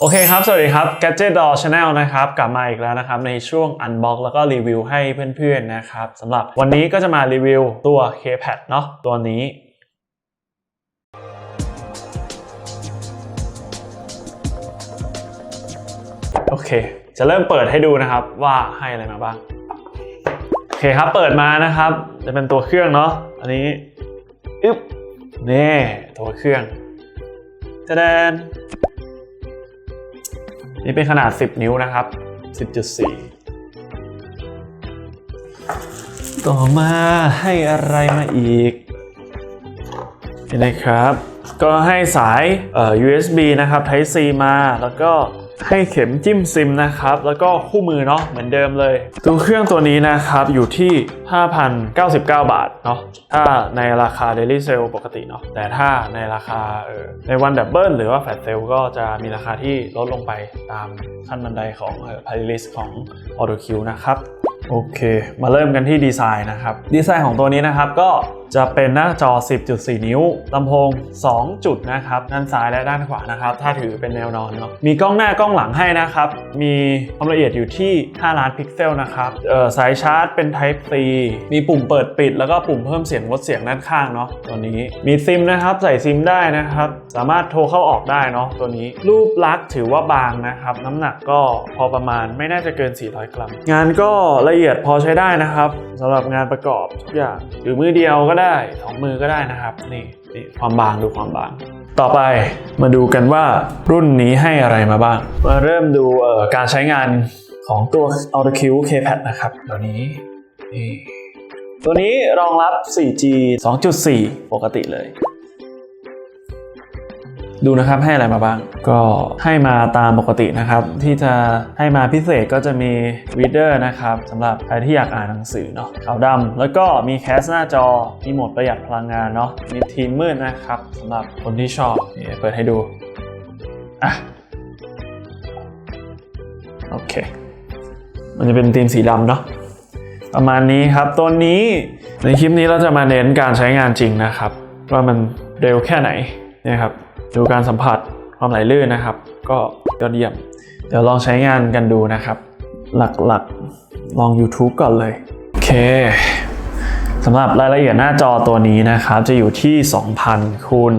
โอเคครับ สวัสดีครับ Gadget Doll Channel นะครับ กลับมาอีกแล้วนะครับ ในช่วง Unbox แล้วก็รีวิวให้เพื่อนๆนะครับสำหรับวันนี้ก็จะมารีวิวตัว K-Pad เนาะตัวนี้โอเค จะเริ่มเปิดให้ดูนะครับว่าให้อะไรมาบ้าง โอเคครับ เปิดมานะครับ จะเป็นตัวเครื่องเนาะอันนี้อึ๊บนี่ตัวเครื่องจะแดน นี่เป็นขนาด 10 นิ้วนะครับ 10.4 ต่อมาให้อะไรมาอีกนี่นะครับ ก็ให้สายเอ่อ USB นะครับ Type C มาแล้วก็ ให้เข็มจิ้มซิมนะครับ แล้วก็คู่มือเนาะเหมือนเดิมเลย ตัวเครื่องตัวนี้นะครับอยู่ที่ 5,099 บาทเนาะถ้าในราคา Daily Sale ปกติเนาะแต่ถ้าในราคาเออในวันดับเบิลหรือว่าแฟลชเซลก็จะมีราคาที่ลดลงไปตามขั้นบันไดของเออ playlist ของ AutoQ นะครับ โอเค มาเริ่มกันที่ดีไซน์นะครับ ดีไซน์ของตัวนี้นะครับก็จะเป็นหน้าจอ 10.4 นิ้วลำโพง 2 จุดนะครับ ด้านซ้ายและด้านขวานะครับ ถ้าถือเป็นแนวนอนเนาะมีกล้องหน้ากล้องหลังให้นะครับ มีความละเอียดอยู่ที่ 5 ล้านพิกเซลนะครับเอ่อสายชาร์จเป็น Type C มีปุ่มเปิดปิด แล้วก็ปุ่มเพิ่มเสียงลดเสียงด้านข้างเนาะตัวนี้มีซิมนะครับ ใส่ซิมได้นะครับ สามารถโทรเข้าออกได้เนาะตัวนี้รูปลักษณ์ถือว่าบางนะครับ น้ำหนักก็พอประมาณไม่น่าจะเกิน 400 กรัม งานก็ละเอียดพอใช้ได้นะครับสำหรับงานประกอบทุกอย่างถือมือเดียวก็ได้สองมือก็ได้นะครับ นี่นี่ความบางดูความบาง ต่อไปมาดูกันว่ารุ่นนี้ให้อะไรมาบ้าง มาเริ่มดูการใช้งานของตัว AutoQ K-Pad นะครับตัวนี้นี่ตัวนี้รองรับ 4G 2.4 ปกติเลย ดูนะครับให้อะไรมาบ้าง ก็ให้มาตามปกตินะครับ ที่จะให้มาพิเศษก็จะมี reader นะครับสำหรับใครที่อยากอ่านหนังสือเนาะขาวดำแล้วก็มีแคสหน้าจอ มีโหมดประหยัดพลังงานเนาะมีทีมมืดนะครับสำหรับคนที่ชอบนี่เปิดให้ดูอะโอเค มันจะเป็นธีมสีดำเนาะประมาณนี้ครับตัวนี้ในคลิปนี้เราจะมาเน้นการใช้งานจริงนะครับ ว่ามันเร็วแค่ไหนนะครับ ดูการสัมผัสความไหลลื่นนะครับ ก็ยอดเยี่ยม เดี๋ยวลองใช้งานกันดูนะครับ หลักๆลอง YouTube ก่อนเลย โอเคสำหรับรายละเอียดหน้าจอตัวนี้นะครับ จะอยู่ที่ 2,000คูณ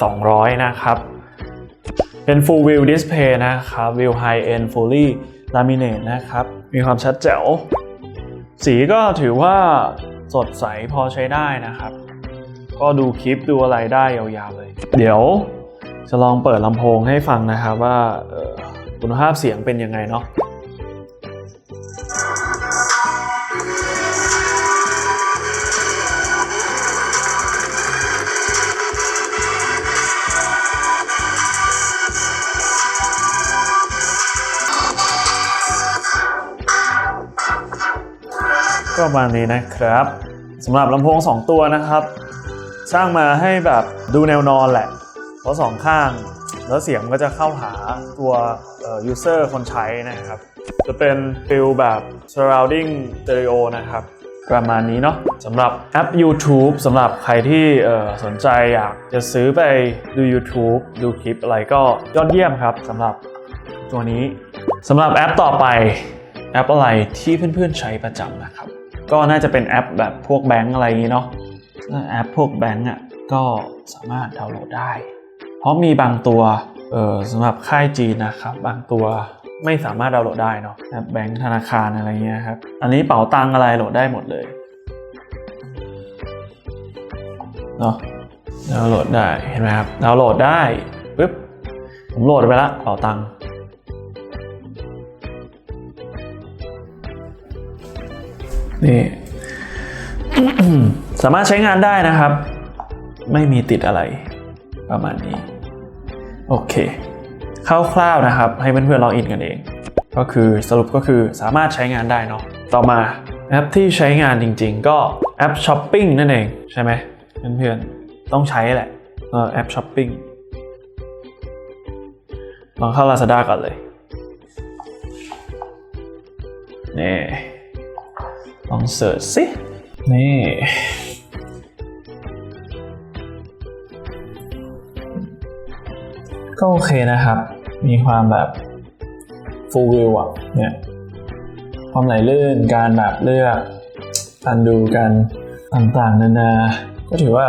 1,200 นะครับ เป็น Full View Display นะครับ View High End Fully Laminate นะครับ มีความชัดแจ๋ว สีก็ถือว่าสดใสพอใช้ได้นะครับ ก็ดูคลิปดูอะไรได้ยาวๆเลย เดี๋ยว จะลองเปิดลำโพงให้ฟังนะครับว่าคุณภาพเสียงเป็นยังไงเนาะก็ประมาณนี้นะครับสำหรับลำโพง 2 ตัวนะครับ สร้างมาให้แบบดูแนวนอนแหละ เพราะสองข้าง แล้วเสียงก็จะเข้าหาตัวเอ่อ user คนใช้นะครับ จะเป็นฟิลแบบ surrounding stereo นะครับ ประมาณนี้เนาะสำหรับแอป YouTube สำหรับใครที่สนใจอยากจะซื้อไปดู YouTube ดูคลิปอะไรก็ยอดเยี่ยมครับสำหรับตัวนี้สำหรับแอปต่อไปแอปอะไรที่เพื่อนๆใช้ประจำนะครับ ก็น่าจะเป็นแอปแบบพวกแบงก์อะไรอย่างนี้เนาะแอปพวกแบงก์อะก็สามารถดาวน์โหลดได้ เพราะมีบางตัวเออสำหรับค่ายจีนนะครับ บางตัวไม่สามารถดาวน์โหลดได้เนาะแบงก์ธนาคารอะไรเงี้ยครับ อันนี้เป๋าตังอะไรโหลดได้หมดเลยเนาะดาวน์โหลดได้เห็นไหมครับดาวน์โหลดได้ปึ๊บผมโหลดไปละเป๋าตังนี่สามารถใช้งานได้นะครับ ไม่มีติดอะไร ประมาณนี้ โอเคคร่าวๆนะครับ ให้เพื่อนๆลองอินกันเอง ก็คือสรุปก็คือสามารถใช้งานได้เนาะต่อมาแอปที่ใช้งานจริงๆ ก็แอปช้อปปิ้งนั่นเอง ใช่ไหมเพื่อนๆต้องใช้แหละเออแอปช้อปปิ้งลองเข้า Lazada ก่อนเลยนี่ลองเสิร์ชสินี่ ก็โอเคนะครับ มีความแบบ full view อะเนี่ยความไหลลื่นการแบบเลือกการดูกันต่างๆนานา ก็ถือว่า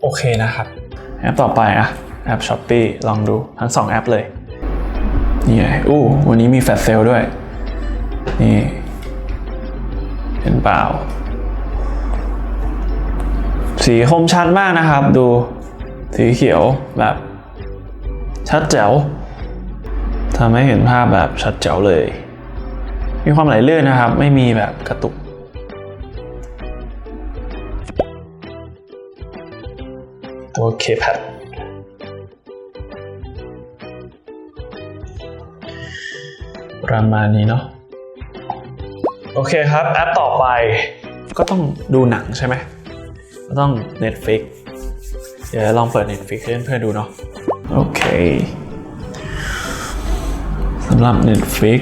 โอเคนะครับแอปต่อไปอะแอป Shopee ลองดูทั้ง 2 แอปเลย นี่ไงอู้วันนี้มีแฟลชเซลด้วย นี่เห็นเปล่า สีคมชัดมากนะครับ ดูสีเขียวแบบ ชัดแจ๋วทำให้เห็นภาพแบบชัดแจ๋วเลย มีความไหลลื่นนะครับ ไม่มีแบบกระตุก ตัวเคแพดประมาณนี้เนาะโอเคครับ แอปต่อไปก็ต้องดูหนังใช่ไหมก็ต้อง Netflix เดี๋ยวลองเปิด Netflix ให้เพื่อนๆดูเนาะ โอเคสำหรับ Netflix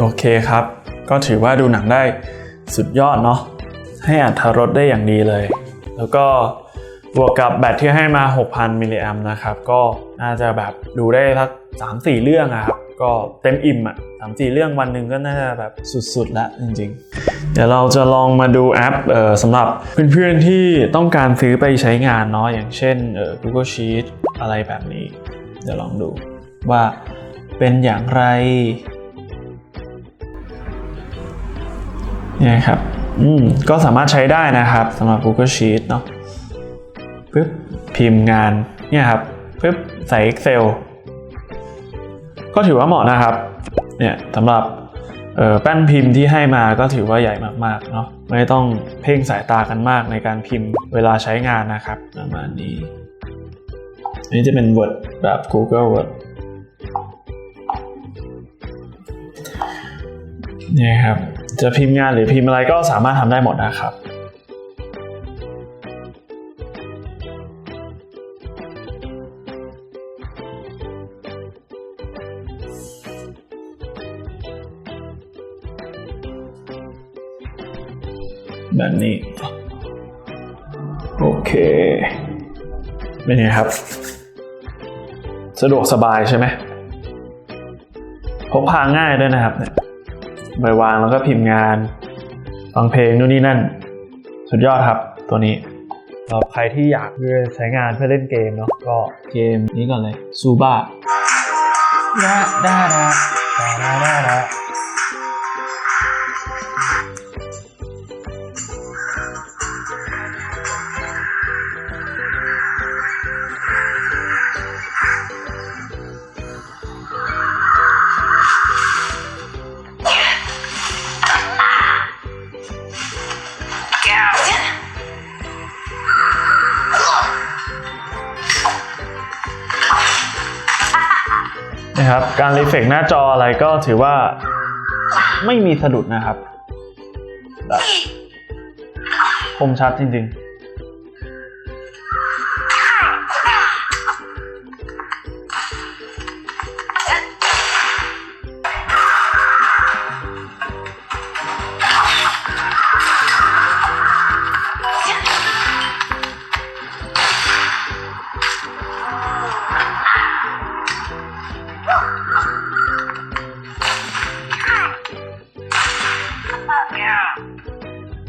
โอเคครับ ก็ถือว่าดูหนังได้สุดยอดเนาะให้อัตรรสได้อย่างดีเลย แล้วก็บวกกับแบตที่ให้มา 6,000 มิลลิแอมนะครับ ก็น่าจะแบบดูได้สัก3-4 เรื่องอะครับ ก็เต็มอิ่มอะ3-4เรื่องวันหนึ่งก็น่าจะแบบสุดๆแล้วจริงๆ เดี๋ยวเราจะลองมาดูแอปเอ่อสำหรับเพื่อนๆที่ต้องการซื้อไปใช้งานเนาะอย่างเช่นเอ่อ Google Sheet อะไรแบบนี้ เดี๋ยวลองดูว่าเป็นอย่างไร เนี่ยครับอืมก็สามารถใช้ได้นะครับสำหรับ Google Sheet เนาะปึ๊บพิมพ์งานเนี่ยครับปึ๊บใส่ Excel ก็ถือว่าเหมาะนะครับเนี่ยสำหรับเอ่อแป้นพิมพ์ที่ให้มาก็ถือว่าใหญ่มากๆเนาะไม่ต้องเพ่งสายตากันมากในการพิมพ์เวลาใช้งานนะครับประมาณนี้อันนี้จะเป็น Word แบบ Google Word เนี่ยครับ จะพิมพ์งานหรือพิมพ์อะไรก็สามารถทำได้หมดนะครับแบบนี้ โอเคเป็นไงครับ สะดวกสบายใช่ไหมพกพาง่ายด้วยนะครับเนี่ย ใบวางแล้วก็พิมพ์งาน ฟังเพลงนู่นนี่นั่น สุดยอดครับตัวนี้สำหรับใครที่อยากเพื่อใช้งานเพื่อเล่นเกมเนาะก็เกมนี้ก่อนเลยซูบ้าดาดาดาดาดา การรีเฟกหน้าจออะไรก็ถือว่าไม่มีสะดุดนะครับคมชัดจริงๆ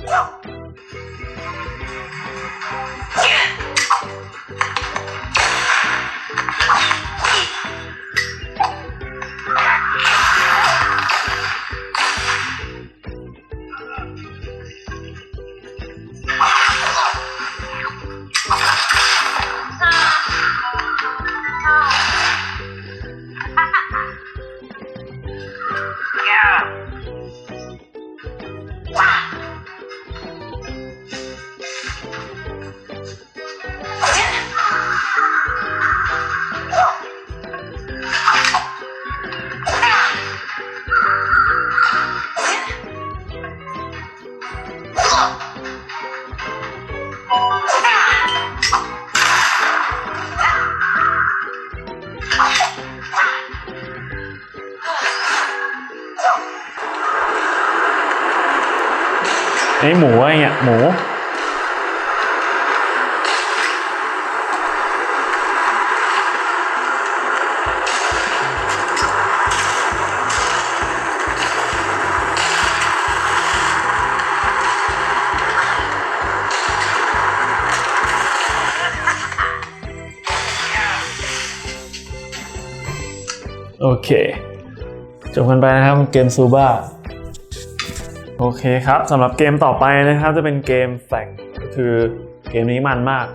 Yeah. This นี่หมูอะไรเงี้ยหมูโอเค จบกันไปนะครับเกมซูบ้า โอเคครับสำหรับเกมต่อไปนะครับจะเป็นเกมแฝงก็คือเกมนี้มันมาก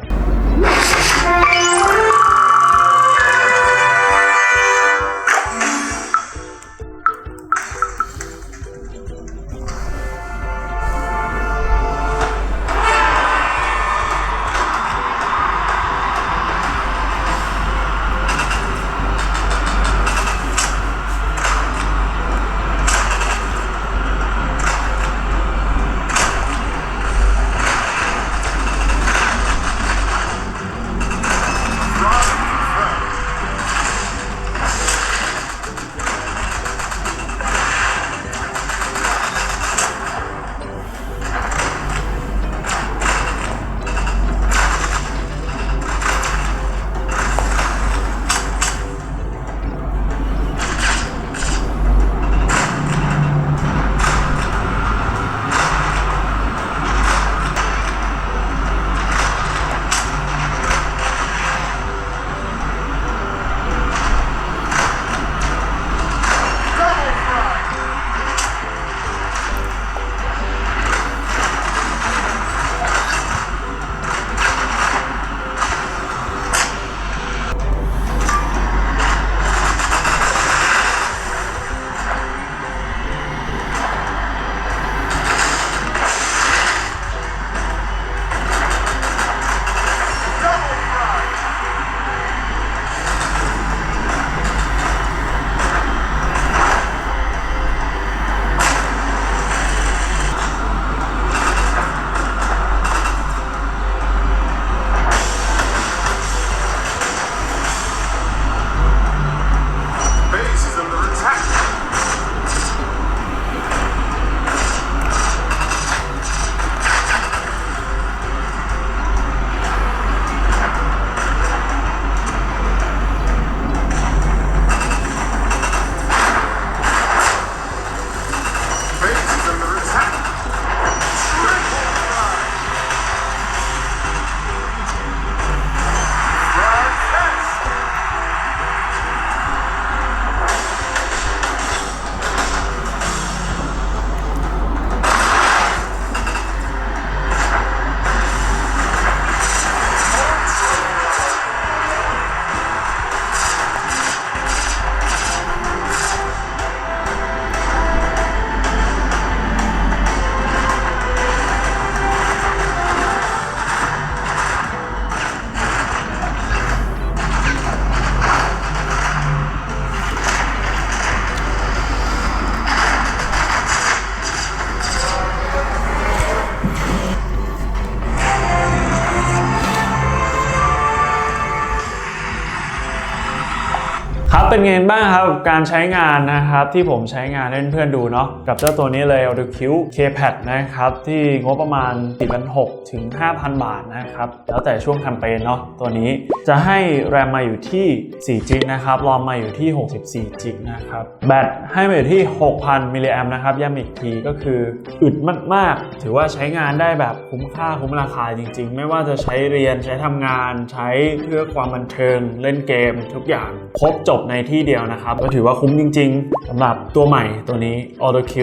เป็นไงบ้างครับการใช้งานนะครับที่ผมใช้งานให้เพื่อนๆดูเนาะกับเจ้าตัวนี้เลย Audio Q K-Pad นะครับที่งบประมาณ4,600ถึง 5,000 บาทนะครับแล้วแต่ช่วงแคมเปญเนาะตัวนี้จะให้แรมมาอยู่ที่4 g นะครับรอมมาอยู่ที่64 g นะครับแบตให้มาอยู่ที่ 6,000มิลลิแอมนะครับย้ำอีกทีก็คืออึดมากๆ ถือว่าใช้งานได้แบบคุ้มค่าคุ้มราคาจริง ๆ ไม่ว่าจะใช้เรียนใช้ทำงาน ใช้เพื่อความบันเทิงเล่นเกมทุกอย่างครบจบในที่เดียวนะครับ ก็ถือว่าคุ้มจริงๆสำหรับตัวใหม่ตัวนี้ Auto Q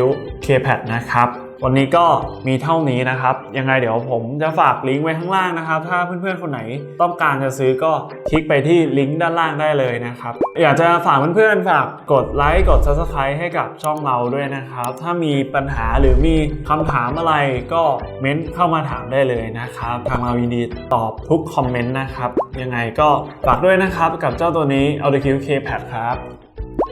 K-Pad นะครับ วันนี้ก็มีเท่านี้นะครับ ยังไงเดี๋ยวผมจะฝากลิงก์ไว้ข้างล่างนะครับ ถ้าเพื่อนๆคนไหนต้องการจะซื้อก็คลิกไปที่ลิงก์ด้านล่างได้เลยนะครับ อยากจะฝากเพื่อนๆฝากกดไลค์กด Subscribe ให้กับช่องเราด้วยนะครับ ถ้ามีปัญหาหรือมีคำถามอะไรก็เม้นเข้ามาถามได้เลยนะครับ ทางเรายินดีตอบทุกคอมเมนต์นะครับ ยังไงก็ฝากด้วยนะครับกับเจ้าตัวนี้ Audio Q K Pad ครับ